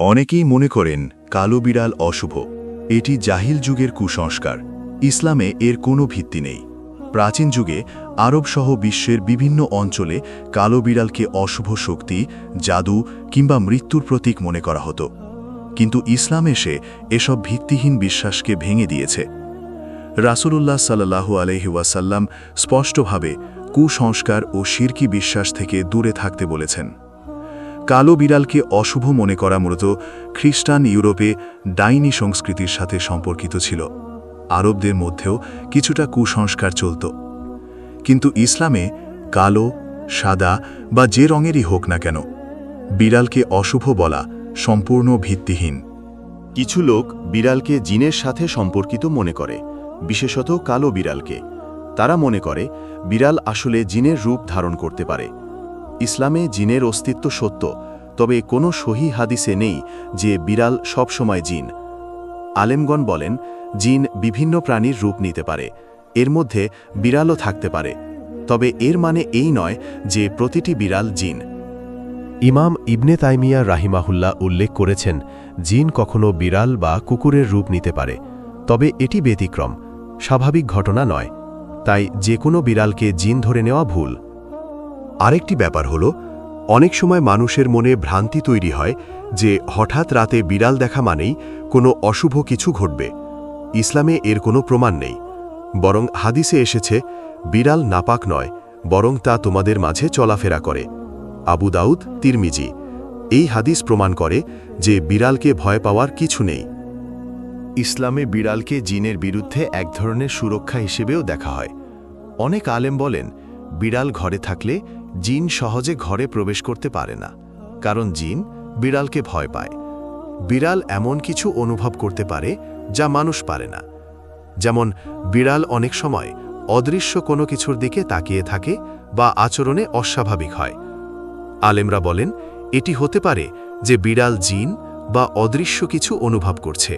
অনেকেই মনে করেন কালো বিড়াল অশুভ। এটি জাহিল যুগের কুসংস্কার। ইসলামে এর কোনো ভিত্তি নেই। প্রাচীন যুগে আরবসহ বিশ্বের বিভিন্ন অঞ্চলে কালো বিড়ালকে অশুভ শক্তি, জাদু কিংবা মৃত্যুর প্রতীক মনে করা হতো। কিন্তু ইসলাম এসে এসব ভিত্তিহীন বিশ্বাসকে ভেঙে দিয়েছে। রাসূলুল্লাহ সাল্লাহু আলহিউসাল্লাম স্পষ্টভাবে কুসংস্কার ও শিরকি বিশ্বাস থেকে দূরে থাকতে বলেছেন। কালো বিড়ালকে অশুভ মনে করা মূলত খ্রিস্টান ইউরোপে ডাইনি সংস্কৃতির সাথে সম্পর্কিত ছিল। আরবদের মধ্যেও কিছুটা কুসংস্কার চলত। কিন্তু ইসলামে কালো, সাদা বা যে রঙেরই হোক না কেন, বিড়ালকে অশুভ বলা সম্পূর্ণ ভিত্তিহীন। কিছু লোক বিড়ালকে জিনের সাথে সম্পর্কিত মনে করে, বিশেষত কালো বিড়ালকে। তারা মনে করে, বিড়াল আসলে জিনের রূপ ধারণ করতে পারে ইসলামে জিনের অস্তিত্ব সত্য, তবে কোনো সহি হাদিসে নেই যে বিড়াল সবসময় জিন। আলেমগণ বলেন, জিন বিভিন্ন প্রাণীর রূপ নিতে পারে, এর মধ্যে বিড়ালও থাকতে পারে, তবে এর মানে এই নয় যে প্রতিটি বিড়াল জিন। ইমাম ইবনে তাইমিয়া রাহিমাহুল্লাহ উল্লেখ করেছেন, জিন কখনো বিড়াল বা কুকুরের রূপ নিতে পারে, তবে এটি ব্যতিক্রম, স্বাভাবিক ঘটনা নয়। তাই যে কোনো বিড়ালকে জিন ধরে নেওয়া ভুল। আরেকটি ব্যাপার হল, অনেক সময় মানুষের মনে ভ্রান্তি তৈরি হয় যে হঠাৎ রাতে বিড়াল দেখা মানেই কোনো অশুভ কিছু ঘটবে। ইসলামে এর কোনো প্রমাণ নেই। বরং হাদিসে এসেছে, বিড়াল নাপাক নয়, বরং তা তোমাদের মাঝে চলাফেরা করে। আবু দাউদ, তিরমিজি। এই হাদিস প্রমাণ করে যে বিড়ালকে ভয় পাওয়ার কিছু নেই। ইসলামে বিড়ালকে জিনের বিরুদ্ধে এক ধরনের সুরক্ষা হিসেবেও দেখা হয়। অনেক আলেম বলেন, বিড়াল ঘরে থাকলে জিন সহজে ঘরে প্রবেশ করতে পারে না, কারণ জিন বিড়ালকে ভয় পায়। বিড়াল এমন কিছু অনুভব করতে পারে যা মানুষ পারে না। যেমন, বিড়াল অনেক সময় অদৃশ্য কোনো কিছুর দিকে তাকিয়ে থাকে বা আচরণে অস্বাভাবিক হয়। আলেমরা বলেন, এটি হতে পারে যে বিড়াল জিন বা অদৃশ্য কিছু অনুভব করছে।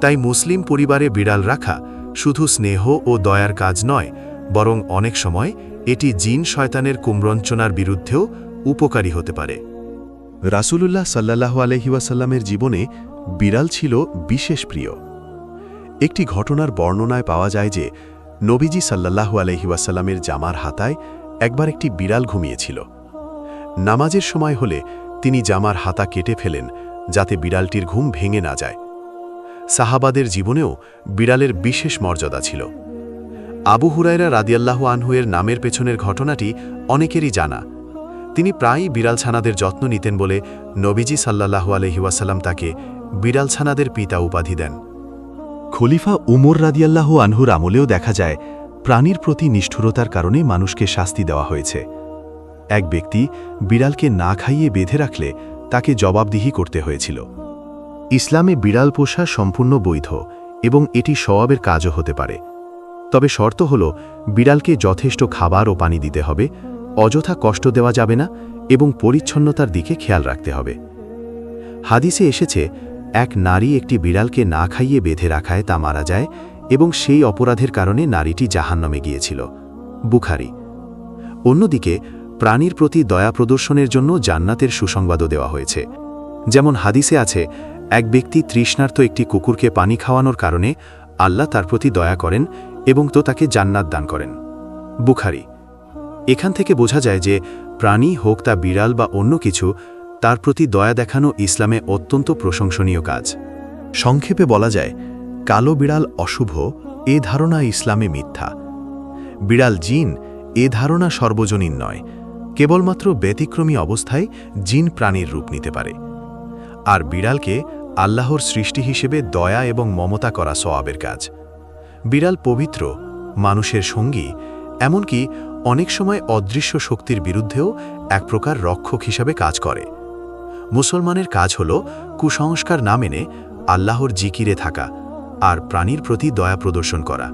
তাই মুসলিম পরিবারে বিড়াল রাখা শুধু স্নেহ ও দয়ার কাজ নয়, বরং অনেক সময় এটি জিন শয়তানের কুমরঞ্চনার বিরুদ্ধেও উপকারী হতে পারে। রাসুলুল্লাহ সাল্লাহ আলহিউসাল্লামের জীবনে বিড়াল ছিল বিশেষ প্রিয়। একটি ঘটনার বর্ণনায় পাওয়া যায় যে, নবীজি সাল্লাহু আলহিউসাল্লামের জামার হাতায় একবার একটি বিড়াল ঘুমিয়েছিল। নামাজের সময় হলে তিনি জামার হাতা কেটে ফেলেন যাতে বিড়ালটির ঘুম ভেঙে না যায়। সাহাবাদের জীবনেও বিড়ালের বিশেষ মর্যাদা ছিল। আবু হুরায়রা রাদিয়াল্লাহু আনহুয়ের নামের পেছনের ঘটনাটি অনেকেরই জানা। তিনি প্রায়ই বিড়ালছানাদের যত্ন নিতেন বলে নবীজি সাল্লাহু আলহিউসাল্লাম তাকে বিড়ালছানাদের পিতা উপাধি দেন। খলিফা উমর রাদিয়াল্লাহু আনহুর আমলেও দেখা যায়, প্রাণীর প্রতি নিষ্ঠুরতার কারণে মানুষকে শাস্তি দেওয়া হয়েছে। এক ব্যক্তি বিড়ালকে না খাইয়ে বেঁধে রাখলে তাকে জবাবদিহি করতে হয়েছিল। ইসলামে বিড়াল পোষা সম্পূর্ণ বৈধ এবং এটি সওয়াবের কাজও হতে পারে। তবে শর্ত হল, বিড়ালকে যথেষ্ট খাবার ও পানি দিতে হবে, অযথা কষ্ট দেওয়া যাবে না এবং পরিচ্ছন্নতার দিকে খেয়াল রাখতে হবে। হাদিসে এসেছে, এক নারী একটি বিড়ালকে না খাইয়ে বেঁধে রাখায় তা মারা যায় এবং সেই অপরাধের কারণে নারীটি জাহান্নামে গিয়েছিল। বুখারি। অন্যদিকে, প্রাণীর প্রতি দয়া প্রদর্শনের জন্য জান্নাতের সুসংবাদও দেওয়া হয়েছে। যেমন হাদিসে আছে, এক ব্যক্তি তৃষ্ণার্ত একটি কুকুরকে পানি খাওয়ানোর কারণে আল্লাহ তার প্রতি দয়া করেন এবং তো তাকে জান্নাত দান করেন। বুখারি, এখান থেকে বোঝা যায় যে প্রাণী হোক তা বিড়াল বা অন্য কিছু, তার প্রতি দয়া দেখানো ইসলামে অত্যন্ত প্রশংসনীয় কাজ। সংক্ষেপে বলা যায়, কালো বিড়াল অশুভ, এ ধারণা ইসলামে মিথ্যা। বিড়াল জিন, এ ধারণা সর্বজনীন নয়, কেবলমাত্র ব্যতিক্রমী অবস্থায় জিন প্রাণীর রূপ নিতে পারে। আর বিড়ালকে আল্লাহর সৃষ্টি হিসেবে দয়া এবং মমতা করা সওয়াবের কাজ। বিড়াল পবিত্র, মানুষের সঙ্গী, এমনকি অনেক সময় অদৃশ্য শক্তির বিরুদ্ধেও এক প্রকার রক্ষক হিসাবে কাজ করে। মুসলমানের কাজ হল কুসংস্কার না মেনে আল্লাহর জিকিরে থাকা আর প্রাণীর প্রতি দয়া প্রদর্শন করা।